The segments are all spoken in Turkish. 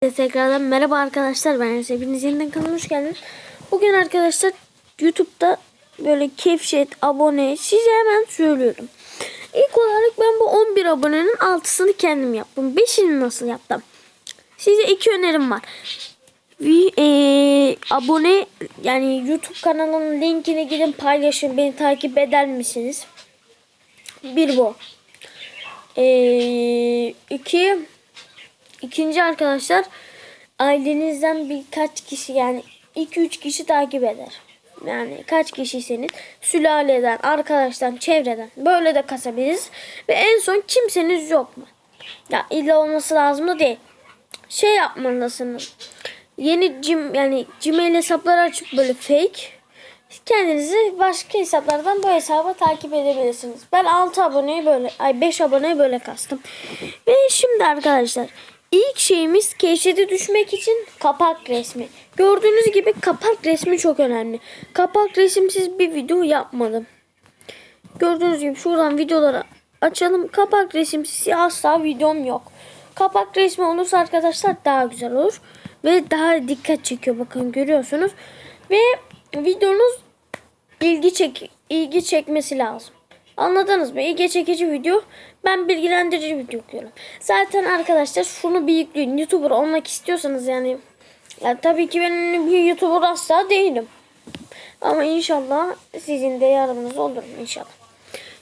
Tekrardan merhaba arkadaşlar ben Enes. Hepiniz yeniden kanalıma hoş geldiniz. Bugün arkadaşlar YouTube'da böyle kevşet, abone size hemen söylüyorum. İlk olarak ben bu 11 abonenin 6'sını kendim yaptım. 5'ini nasıl yaptım? Size iki önerim var. Bir, eee, abone yani YouTube kanalının linkini gidin paylaşın. Beni takip eder misiniz? Bir bu. Eee iki İkinci arkadaşlar ailenizden birkaç kişi yani 2-3 kişi takip eder. Yani kaç kişiyseniz sülaleden, arkadaştan, çevreden böyle de kasabiliriz. Ve en son kimseniz yok mu? Ya illa olması lazım da değil. Şey yapmalısınız. Yeni cim yani Gmail hesapları açıp böyle fake kendinizi başka hesaplardan bu hesaba takip edebilirsiniz. Ben 6 aboneyi böyle ay 5 aboneyi böyle kastım. Ve şimdi arkadaşlar ilk şeyimiz keşfete düşmek için kapak resmi. Gördüğünüz gibi kapak resmi çok önemli. Kapak resimsiz bir video yapmadım. Gördüğünüz gibi şuradan videoları açalım. Kapak resimsiz asla videom yok. Kapak resmi olursa arkadaşlar daha güzel olur. Ve daha dikkat çekiyor bakın görüyorsunuz. Ve videonuz ilgi çek ilgi çekmesi lazım. Anladınız mı? İlgi çekici video. Ben bilgilendirici video yüklüyorum. Zaten arkadaşlar şunu bir yükleyin. YouTuber olmak istiyorsanız yani ya tabii ki ben bir YouTuber asla değilim. Ama inşallah sizin de yardımınız olur inşallah.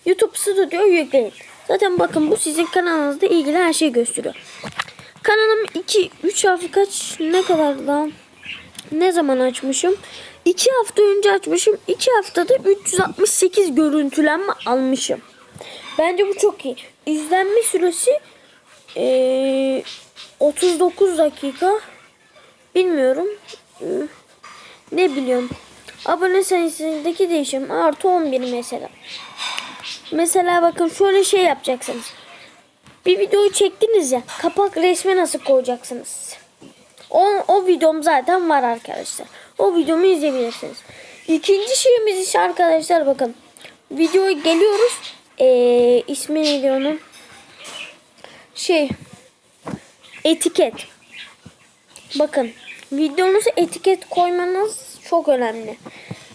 YouTube Studio yükleyin. Zaten bakın bu sizin kanalınızda ilgili her şeyi gösteriyor. Kanalım 2 3 hafta kaç ne kadar lan? Ne zaman açmışım? 2 hafta önce açmışım. 2 haftada 368 görüntülenme almışım. Bence bu çok iyi. İzlenme süresi eee, 39 dakika. Bilmiyorum. Eee, Ne biliyorum. Abone sayısındaki değişim artı 11 mesela. Mesela bakın şöyle şey yapacaksınız. Bir videoyu çektiniz ya. Kapak resmi nasıl koyacaksınız? O, o videom zaten var arkadaşlar. O videomu izleyebilirsiniz. İkinci şeyimiz ise arkadaşlar bakın. Videoya geliyoruz. Ee, ismi neydi onun? Şey. Etiket. Bakın. Videonuza etiket koymanız çok önemli.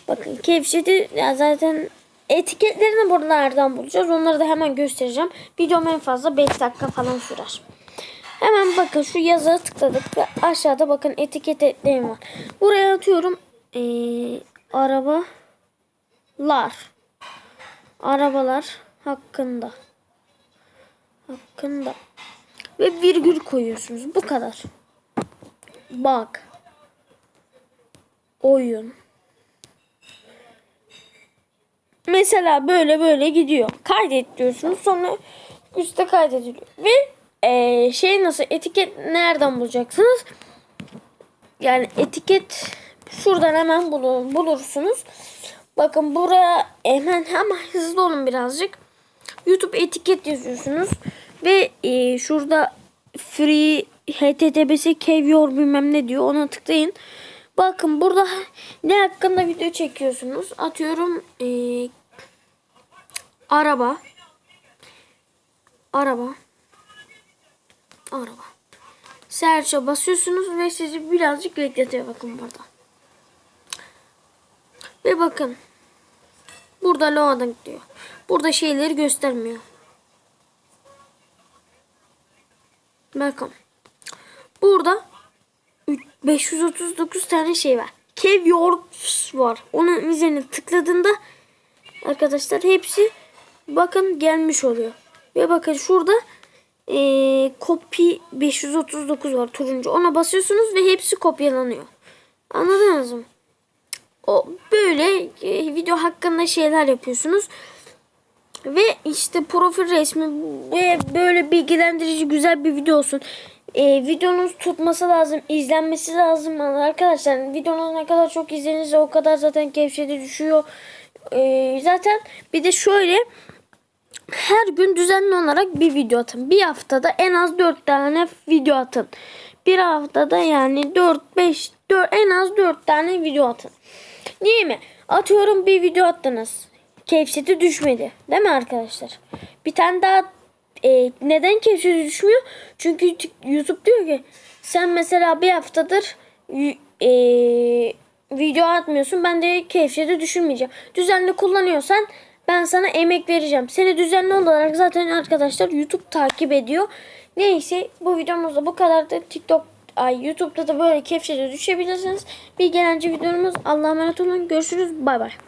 Bakın kevşeti zaten etiketlerini buralardan bulacağız. Onları da hemen göstereceğim. Videom en fazla 5 dakika falan sürer. Hemen bakın şu yazıya tıkladık ve aşağıda bakın etiket ekleğim var. Buraya atıyorum ee, arabalar. Arabalar hakkında. Hakkında. Ve virgül koyuyorsunuz. Bu kadar. Bak. Oyun. Mesela böyle böyle gidiyor. Kaydet diyorsunuz. Sonra üstte kaydediliyor. Ve eee, şey nasıl etiket nereden bulacaksınız? Yani etiket şuradan hemen bulur, bulursunuz. Bakın buraya hemen hemen hızlı olun birazcık. YouTube etiket yazıyorsunuz ve eee, şurada free http'si keviyor bilmem ne diyor. Ona tıklayın. Bakın burada ne hakkında video çekiyorsunuz? Atıyorum eee, araba araba araba search'a basıyorsunuz ve sizi birazcık bekletiyor bakın burada. Ve bakın burada loading diyor. Burada şeyleri göstermiyor. Bakın. Burada üç- 539 tane şey var. Kev Yours var. Onun üzerine tıkladığında arkadaşlar hepsi bakın gelmiş oluyor. Ve bakın şurada eee copy 539 var turuncu. Ona basıyorsunuz ve hepsi kopyalanıyor. Anladınız mı? O böyle e, video hakkında şeyler yapıyorsunuz. Ve işte profil resmi ve böyle bilgilendirici güzel bir video olsun. Ee, videonuz tutması lazım, izlenmesi lazım arkadaşlar. Videonuz ne kadar çok izlenirse o kadar zaten kevşede düşüyor. Ee, zaten bir de şöyle her gün düzenli olarak bir video atın. Bir haftada en az 4 tane video atın. Bir haftada yani 4 5 4 en az 4 tane video atın. Niye mi? Atıyorum bir video attınız. Kevseti düşmedi. Değil mi arkadaşlar? Bir tane daha e, neden kevseti düşmüyor? Çünkü YouTube diyor ki sen mesela bir haftadır eee, video atmıyorsun. Ben de keyfede düşünmeyeceğim. Düzenli kullanıyorsan ben sana emek vereceğim. Seni düzenli olarak zaten arkadaşlar YouTube takip ediyor. Neyse bu videomuz da bu kadardı. TikTok ay YouTube'da da böyle keyfede düşebilirsiniz. Bir gelenci videomuz Allah'a emanet olun. Görüşürüz. Bay bay.